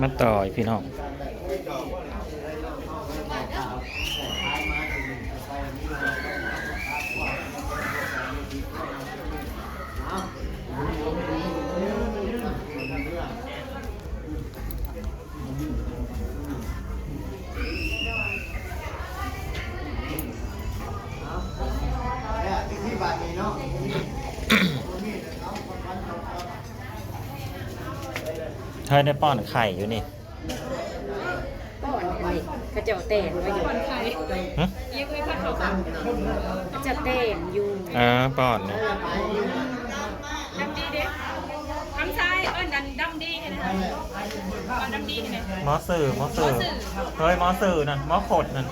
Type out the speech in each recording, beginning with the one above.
มาต่อยพี่น้อง ที่บาทนี้เนาะ เธอได้ป้อนไข่อยู่นี่ป้อนอันนี้เขาเจ้าแต่งไว้อยู่หึเขาเจะแต่งอยู่เออป้อนเนี่ยดำดีเด้คำซ้ายเอิ้นดันดำดีให้นะคะเอาดำดีให้ไหมหมอสื่อหมอสื่อหมอสื่อเฮ้ยหมอสื่อนั่นหมอขดนั่น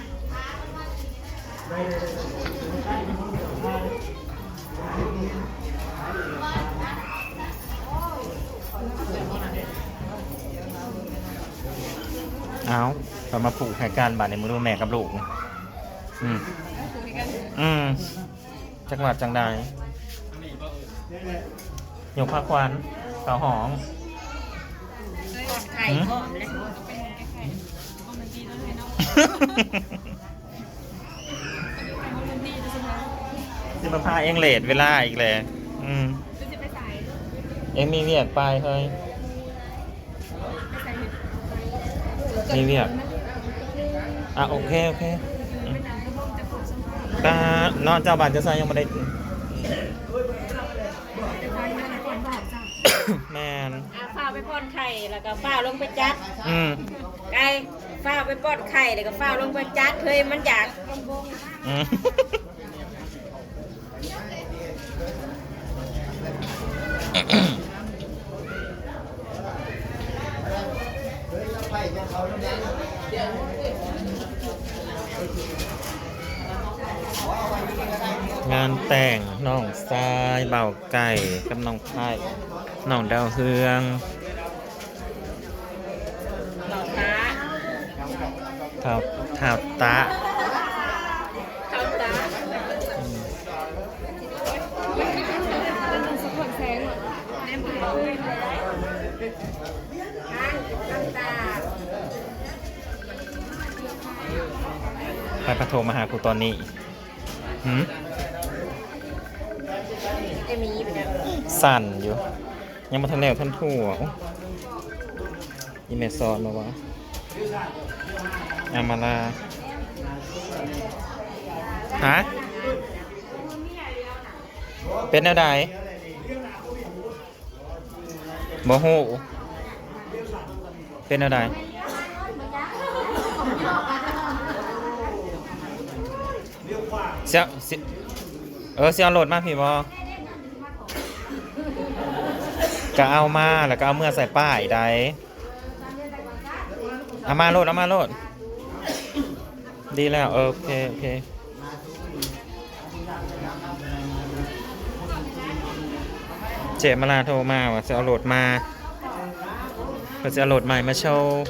เอาเรามาผูกให้การบาดในมือแม่กับลูกนี่อืม อืม จังหวัดจังใดยกผ้าควันเต่าหอมไข่หอมเลย เอามันดีแล้วให้น้องเอามันดีจะสมอง สิมาพาเองเลดเวลาอีกเลยอืมจะจะไปใส่เองมีเวียกไปเฮ้ยไปใส่เห็ดมีเวียกอะโอเคโอเคไม่นานก็บ้องจะปลูกสมองตานอนเจ้าบ้านเจ้าซายยังไม่ได้จะพายมาก่อนบอกจ้ะแมนอะฝ้าไปป้อนไข่แล้วก็ฝ้าลงไปจัดอืมไก่ฝ้าไปป้อนไข่แล้วก็ฝ้าลงไปจัดเฮ้ยมันอยาก อืม ไปจะเขาน้ำยั งงานแต่งน้องทรายเบาไก่กับน้องไผ่น้องดาวเฮืองหลอดตาท้าวท้าวตะ ข้างข้างตาไปประโทรมาหากูตอนนี้หืมไอมีไปเนี่ยสั่นอยู่ ยังมาทันแล้วท่านทั่วอีเมซอนมาวะอามาลาฮะเป็นแนวใด โมโหเป็นแนวใดเสียเออเสียโหลดมาพี่บอก็เอามาแล้วก็เอาเมื่อใส่ป้ายใดเอามาโหลดเอามาโหลด ดีแล้ว โอเค โอเค เจมาลาโทรมาว่าจะเอาโหลดมาเพื่อจะเอาโหลดใหม่มาโชว์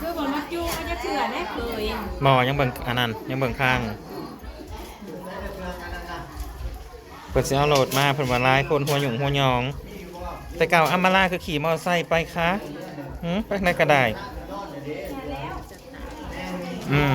คือบอมัดยูเขาจะเถื่อแน่เคยหมอยังเบิ่งอันนั้นยังเบิ่งข้างเปิดจะเอาโหลดมาเพิ่นว่าลายคนหัวหยุ่งหัวหยอง แต่เก่าอามมาลาคือขี่มอเตอร์ไซค์ไปคะหืมไปไหนก็ได้อืม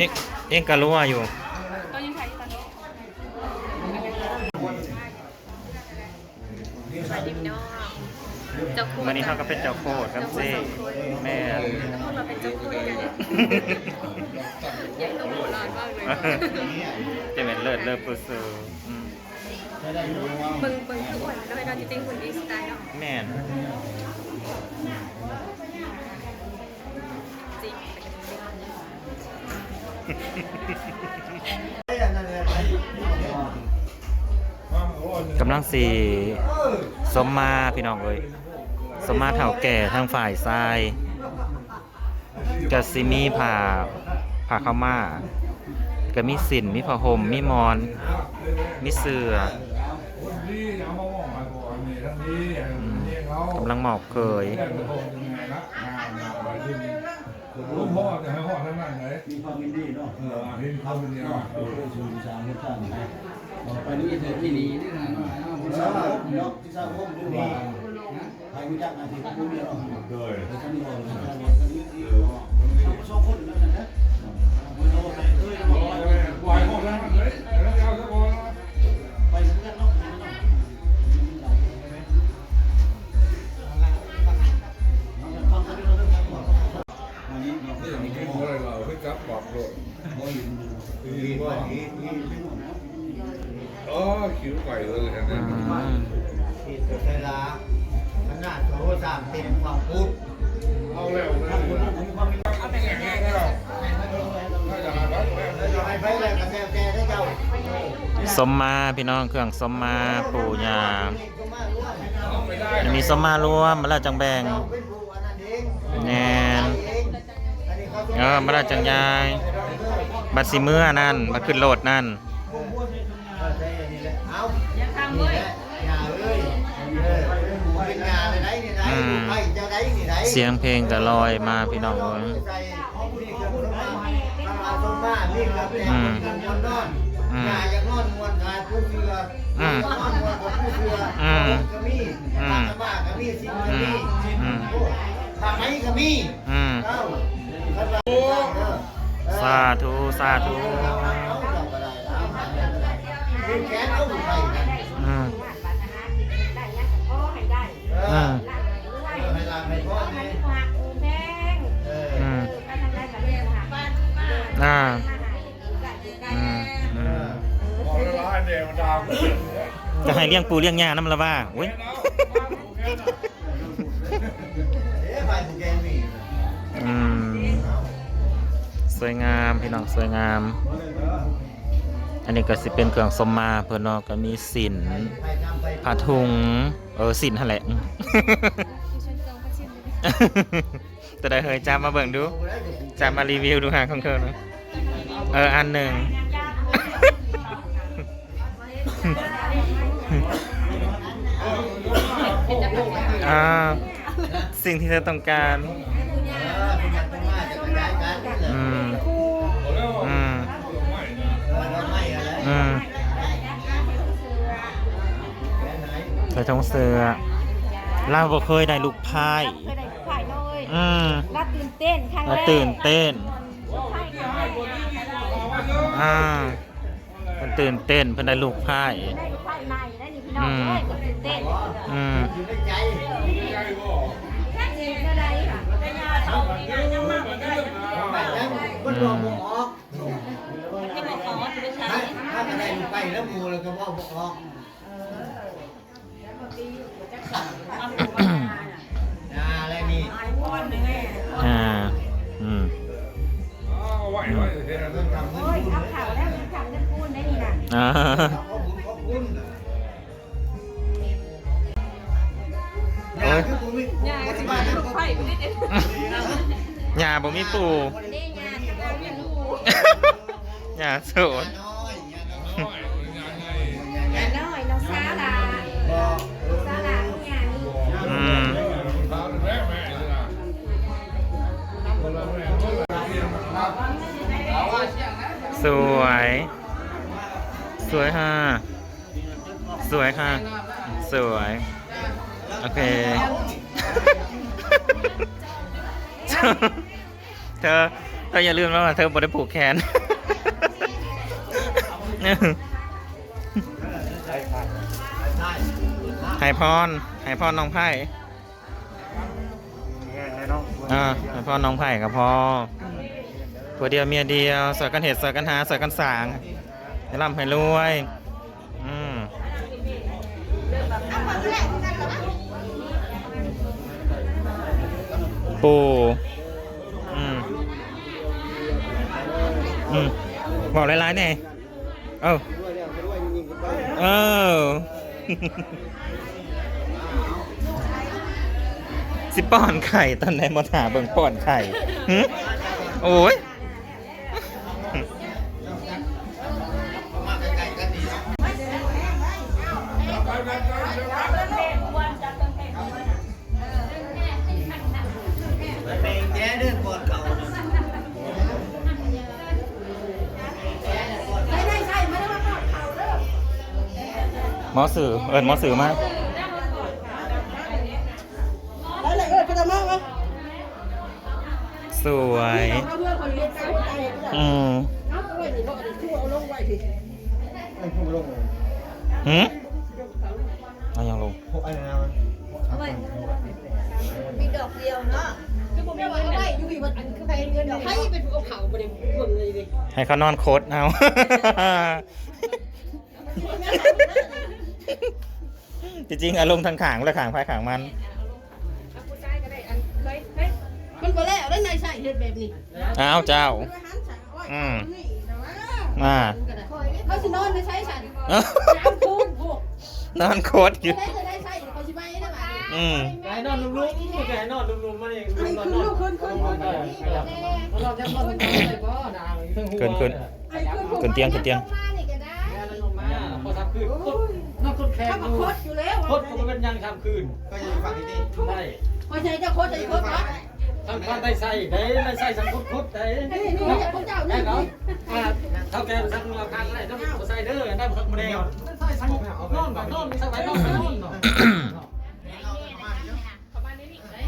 เอ็งเอ็งก็รู้ว่าอยู่ตอนยังถ่ายตอนนี้สวัสดีพี่น้องเจ้าคุณวันนี้เขาก็เป็นเจ้าโคตรครับเจ้แม่พวกเราเป็นเจ้าคุณกันเนี่ยใหญ่โตโหฬารมากเลยจะเป็นเลิศเลิศปุสูอืมมึงมึงคืออ้วนแล้วไอ้ดอนจริงๆหุ่นดีสไตล์เนาะแม่น กำลังสีสมมาพี่น้องเลยสมมาเถ่าแก่ทางฝ่ายซ้ายกะสิมีผ่าผ่าเข้าวมาก็มีสินมีผ้าห่มมีมอน มีเสือคนที่เอามามองมาก่อนนี่ทั้งนี้นี่เขากำลังหมอบเคย แยกเป็นคนยังไงนะงานงานไปที่นี่ลูกพ่อจะให้พ่อทั้งนั้นเลยมีความยินดีเนาะเออเห็นเขาเป็นยังไงโอ้ยชูสามที่ท่านนะไปนี่เธอที่นี่นี่นะที่สามคมเนาะที่สามคมดูว่าใครรู้จักอาทิตย์ผู้เดียวโดยแต่ท่านนี่บอกท่านนี่ท่านนี่ที่สองคนแล้วนะ สมมาพี่น้องเครื่องสมมาปู่ย่าก็มาร่วมเอาไม่ได้จะมีสมมารวมมาแล้วจังแบ่งเราเป็นผู้อันนั้นเองแน่นเองอันนี้เขาเออมาแล้วจังยายบัตรสิเมื่อนั่นบัตรขึ้นโหลดนั่นเอาอย่าทำนี่เว้ยแหละอย่าเอ้ยเออเป็นงานอะไรนี่ได้ลูกไปเจ้าได้นี่ได้เสียงเพลงก็ลอยมาพี่น้องเอ้ยานี่ครื่องแรงเครื่องนอนอย่าอย่างนอนมวนกายผู้เชื่อนอนมวนกับผู้เชื่อก็มีตาบ้าก็มีสิ่งก็มีทำไมก็มีเอ้าสาธุสาธุเป็นแขนเอาไปอืมได้ยังพ่อให้ได้เออล่างด้วยเวลาไปพ่อให้นี่หั อ่าใกล้อืมอืมบอกแล้วร้านเดียวดาวก็เปลี่ยนเลยจะให้เลี้ยงปูเลี้ยงย่าน้ำละว่าอุ้ยเอ๊ะไปผูกแกนมีอืมสวยงามพี่น้องสวยงาม อันนี้ก็สิเป็นเครื่องสมมาเพื่อนเนาะก็มีสินไปทำไปผ้าถุง เออสินหั่นแหละ จะได้เฮยจามาเบิ่งดูจามารีวิวดูหาของเธอเนาะ เออ อันหนึ่ง อ่า สิ่งที่เธอต้องการเออเป็นอย่างต้องมาจะกระจายกันอืม อืมเออเราไม่อะไรอืมแขนไหนเธอทงเสือเล่าบ่เคยได้ลูกพาย เคยได้ถ่ายเลยอืมรักตื่นเต้นครั้งแรแล้วกตื่นเต้นใช่ค่ะ อ่ามันตื่นเต้นเพิ่นได้ลูกพาย ได้ไฟใหม่ได้นี่พี่น้องเอ้ยก็ตื่นเต้นอืมอยู่ในใจแค่นี้ก็ได้ค่ะได้ยาเอายายังมากกว่าได้ไปแล้วมันรอมออกที่บอกขอจะไปใช้ถ้าถ้าอะไรไปแล้วมูแล้วก็บอกออกอ่าอะไรนี่อ่าอืม โอ้ยบุญเอาข่าวแล้วมันข่าวเรื่องพูดได้นี่นะอ่าขอบคุณขอบคุณอย่าคือผมไม่ปฏิบัติก็ไผ่ไปนิดเดียวหญ้าบ่มีปู่นี่ยาที่เราไม่รู้หญ้าโสดน้ สวย สวยค่ะ สวยค่ะ สวย โอเค เธอ เธออย่าลืมนะว่าเธอบได้ผูกแขนไห้พรไห้พรน้องไผ่อ่าไห้พรน้องไผ่กับพ่อ ผัวเดียวเมียเดียวสวยกันเหตุสวยกันหาสวยกันสางให้ร่ำให้รวยอืมปูอืมอืมบอกหลายๆเนี่ยเอ้าเออสิป้อนไข่ตอนไหนมาหาเบิ่งป้อนไข่โอ้ย หมอสื่อเอิญหมอสื่อมาแล้วเลยเออก็จะมากวะสวย เอาเพื่อนคนเลี้ยงไก่คนตายก็ได้อืมเอาเอาไว้ดิเพราะอันนี้ชั่วเอาลงไว้ดิหืมเอายังลงพวกอะไรนะมีดอกเดียวเนาะคือผมไม่ว่าเอาไว้อยู่อีกวันอันคือไปเงินดอกให้เป็นเอาเขาไปเลยเบิ่งเลยดิให้เขานอนโคตรเอา จริงๆเอาลงทางขางและขางพายขางมันเอาผู้ชายก็ได้อันเคยเฮ้ยมันบ่แล้วได้นายใส่เฮ็ดแบบนี้อ้าวเจ้า อืม อ่า เขาสินอนไม่ใช่ฉันเอ้า น้ำคูณพวกนอนโคตรอยู่ ได้จะได้ใส่เขาสิไปได้บ่อืม ไก่นอนลุกๆไก่นอนลุกๆมาเองไอ้ขึ้นลูกขึ้นขึ้นขึ้นเราจะนอนเป็นก็นางทั้งหัวขึ้นขึ้นไอ้ขึ้นพวกขึ้นเตียงขึ้นเตียง ลงมา พอทำคืนนอนคนแข็งเขาดูก็โคตรอยู่แล้วโคตรก็เป็นยังทำคืนก็อยู่ฝั่งนี้ได้พอใจจะโคตรจะโคตรนะทำความได้ใส่ได้ได้ใส่สังคุดคุดได้นี่นี่พระเจ้าได้นี่เนาะเท่าแกสักราคาได้ต้องใส่เด้อได้ผักมะเร็งใส่สังนอนนอนสบายนอนนอนเนาะประมาณนี้นี่เลย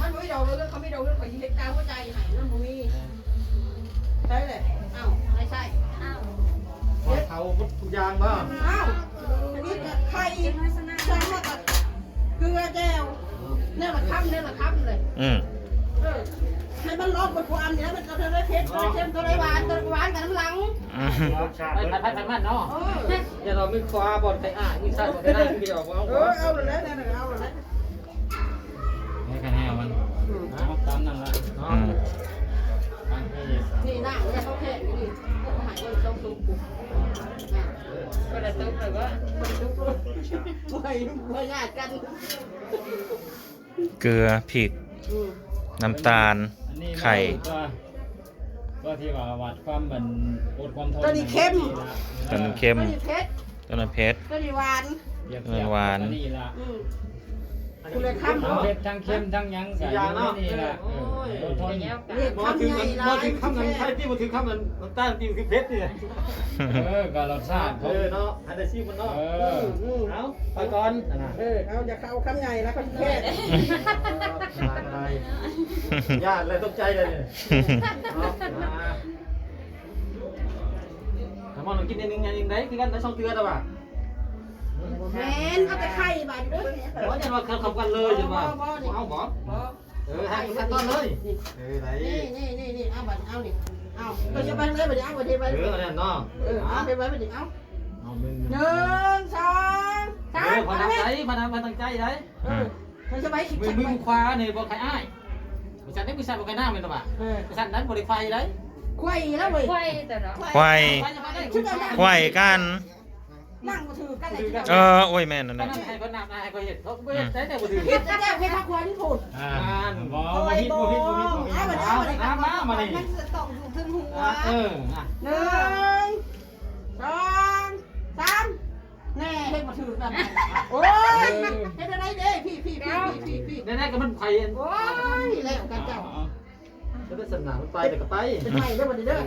มันไม่เดาเรื่องเขาไม่เดาเรื่องเขายิงกลางหัวใจหายนั่นมึงมีใช่เลยอ้าวไม่ใช่อ้าว เขาทุกอย่างบ้างอ้าวอันนี้ไข่ใส่มากับเกลือแก้วเนี่ยละคำเนี่ยละคำเลยอืมเออให้มันรอดบนความเนี่ยมันจะได้เผ็ดได้เค็มได้หวานได้หวานกันน้ำหลังอืมไปพัดพัดมันเนาะเอออย่าเราไม่คว้าบอลไปอะมีใส่บอลไปได้ทีเดียวเอาเออเอาเลยนะเนี่ยเอาเลยนะ บไม่ไม่ยากกันเกลือพริกอืมน้ำตาลไข่ก็ที่ว่าวัดความมันอดความทนตัวนั้นเค็มก็มีเผ็ดตัวนั้นเผ็ดก็มีหวานนี่ละอืม คุณเลยข้ามทั้งเนาะเผ็ดทั้งเค็มทั้งยังกันนี่ละอดทนเรียกบ่ข้ามถึงใหญ่มันละบ่ถึงคำนั้นไทยที่บ่ถึงคำนั้นน้ำตาลที่คือเพชรนี่เออก็รสชาติเออเนาะอันได้ชิมมันเนาะเออ เอาไปก่อนนะเออเอาอย่าเข้าข้ามใหญ่แล้วก็แค่อะไรญาติเลยตกใจเลยเนี่ยเอามาถ้ามองกินอันนึงอันนึงได้คือกันได้ช่องเตือนแล้วป่ะ แมนเอาแต่ไข่บาดด้วยว่าจะมาเข้ากันเลยจะมาเอาบ่เออให้กันต้นเลยเออไหนนี่นี่นี่นี่เอาบาดเอานี่เอาก็จะไปเลยบาดเอาบาดไปเออเนี่ยเนาะเออเอาไปไว้บาดเอาเอาหนึ่งหนึ่งสองเอสามอพอเอาทำไปใจพอทำพอตั้งใจได้เออมันจะไปขิดมือฉันมือไปคว้าเนี่ยบอกใครอ้ายบริษัทนี้บริษัทบอกใครหน้าเป็นตัวบ่าเออบริษัทนั้นบริไฟได้ควยแล้วเว้ยไข่แต่เนาะควายควายกัน นั่งมาถือกันเลยเออโอ้ยแม่นนั่นก็นะนั่นให้คนนำให้คนเห็นเขาไม่ได้แต่บุตรคิดจะแก้ให้พักควายที่ถูกอ่าบ่บ่ฮิตบ่ฮิตบ่ฮิตบ่ฮิตเอาบาดเอาเอาบาดน้ำมามานี่มันจะตกอยู่ถึงหัวเอออะหนึ่งสองสามแน่ให้มาถือกันโอ้ยเฮ็ดอะไรเด้พี่พี่พี่พี่พี่แน่ๆก็มันไฟโอ้ยแล้วกันเจ้าก็ได้สนามมันไปแต่ก็ไปเป็นไงเด้อบัดนี้เด้อ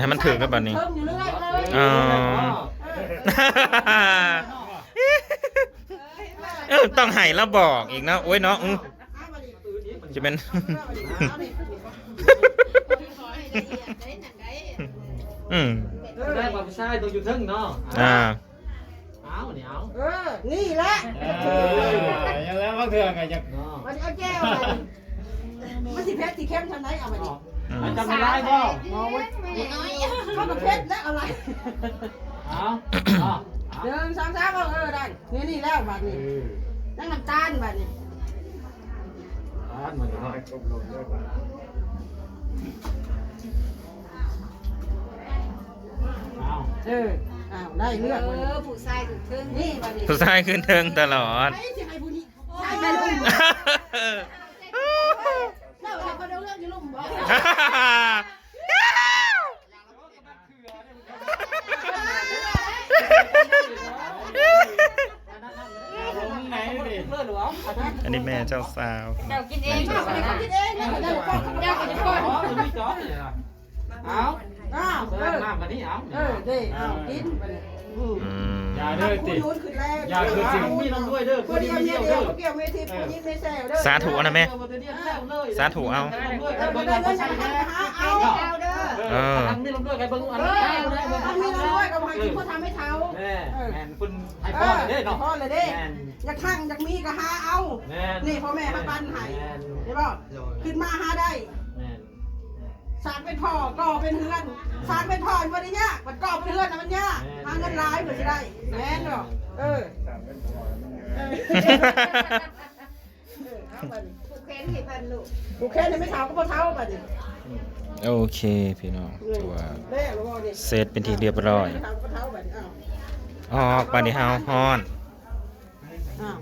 ให้มันถึงกับบัดนี้เพิ่มอยู่เรื่อย เลยอ๋อเออต้องให้แล้วบอกอีกนะโอ้ยเนาะอืมจะเป็น อืมได้ความใช่ตัวอยู่ทึ่งเนาะอ่าเอาเนี่ยเอาเออ นี่แหละเออยังแล้วก็เถื่อนกันจะเนาะมันเอาแก้วไปมันสิเพชรสิเข้มทำไหนเอาไปดิมันจำไม่ได้ก็มองไว้เขากับเพชรแล้วอะไร เอาเอาหนึ่งสองสามเอาเออได้นี่นี่แล้วบัดนี้นั่งน้ำตาลบัดนี้อ่านมันจะได้เอาเอออ้าวได้เลือกเอมาอผู้ชายถูกทึ่งนี่บัดนี้ผู้ชายขึ้นเทิงตลอดใครสิให้ผู้นี้ใช่แม่ลุงแล้วเราก็เรื่องอยู่ลุงบ่ลงไหนดิเพื่ อันนี้แม่เจ้าสาวเจ้ากินเองเจ้าเจ้ากินเองนะเจ้าก็เจ้าก็จะก่อนอ๋อจะมีจอเลยนะเอาอ้าวเอเอออน้ำกันนี่เอาเออเด้อ้าวกินบัดนี้ อืมอืมอย่าถ้าเด้อผู้ตินู้นขึ้นแรกอย่าคือสิ่งที่ต้องด้วยเด้อผู้เดียวเนี่ยเดียวผู้เกี่ยวเมทีผู้ยิงไม่แซวเด้อสาธุเอานะแม่ สาธุเอา เออบ่ได้เงินจะให้หาเอาเอาเด้อเออทำนี่ลงด้วยใครเบิ่งอันเอนี้อถ้ามีเงินด้วยก็บ่ให้กินผู้ทำให้เท่าแม่แม่คุณให้เอพ่ออเด้เนาะพ่อเลยเด้แม่อยากทั้งอยากมีก็หาเอา แม่นี่พ่อแม่หาปันให้ใช่ป่ะขึ้นมาหาได้แม่ สร้างเป็นพ่อก่อเป็นเฮือนสร้างเป็นพ่อมันได้ยากมันก่อเป็นเฮือนน่ะมันยากหาเงินหลายเพื่อสิได้แม่นบ่เออเออเอาบัดนี้ผู้เค้นที่พันลูกกูแค่นี้ไม่เท่าก็บ่เท่าบัดนี้โอเคพี่น้องตัวแม่รู้บ่นี่เสร็จเป็นที่เรียบร้อยไม่เท่าก็เท่าบัดนี้อ้าวออกปานิเฮาฮอนอ้าว